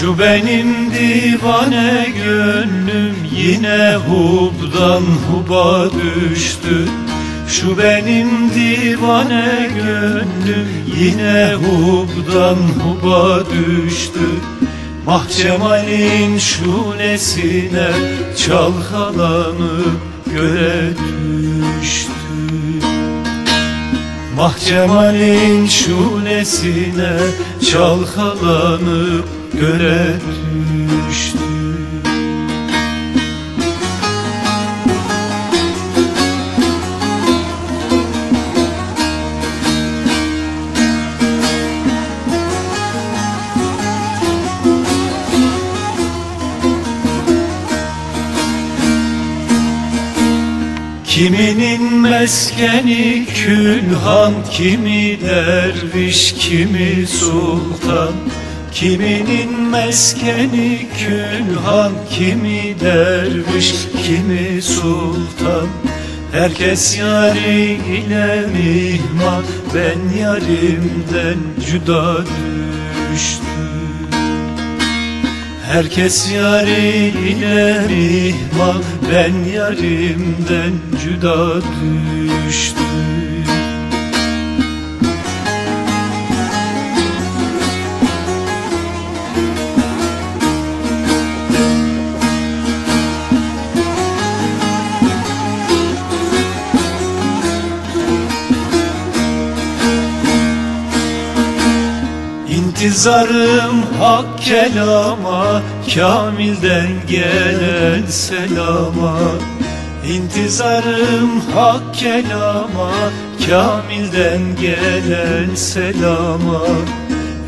Şu benim divane gönlüm yine hubdan huba düştü. Şu benim divane gönlüm yine hubdan huba düştü. Mahcemalin şulesine çalkalanıp göğe düştü. Mahcemalin şulesine çalkalanıp göğe düştü. Kiminin meskeni külhan, kimi derviş, kimi sultan Kiminin meskeni külhan, kimi derviş, kimi sultan. Herkes yari ile mihman, ben yarimden cüda düştüm. Herkes yariyle mihman Ben yarimden cüda düştüm İntizarım hak kelama Kamilden gelen selama. İntizarım hak kelama Kamilden gelen selama.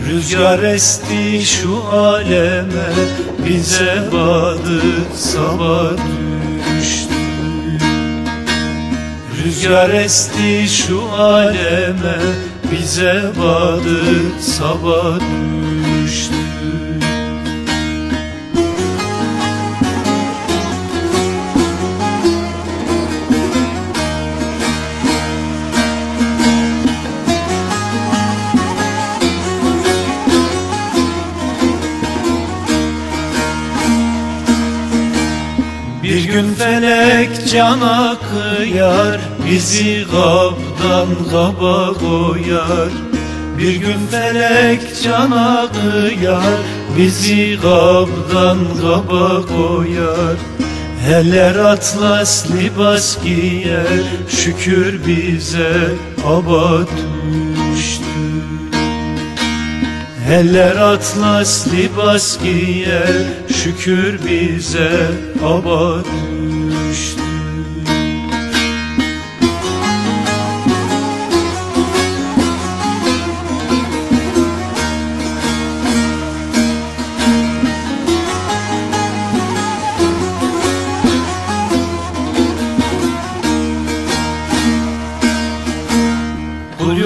Rüzgar esti şu aleme Bize badı sabah düştü. Rüzgar esti şu aleme bize badı sabah düştü. Bir gün felek cana kıyar Bizi gabdan gaba koyar Bir gün felek cana kıyar. Bizi gabdan gaba koyar Eller atlas libas giyer. Şükür bize aba düştü. Eller atlas libas giyer Şükür bize aba düştü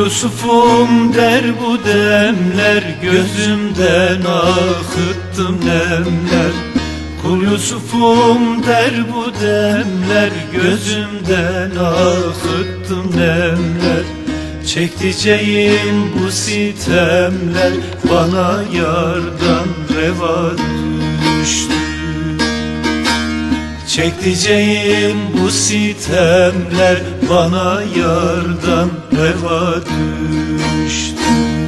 Yusuf'um der bu demler Gözümden akıttım nemler. Kul Yusuf'um der bu demler Gözümden akıttım nemler. Çektireceğim bu sitemler Bana yardan reva düştü Çekeceğim bu sitemler bana yardan reva düştü.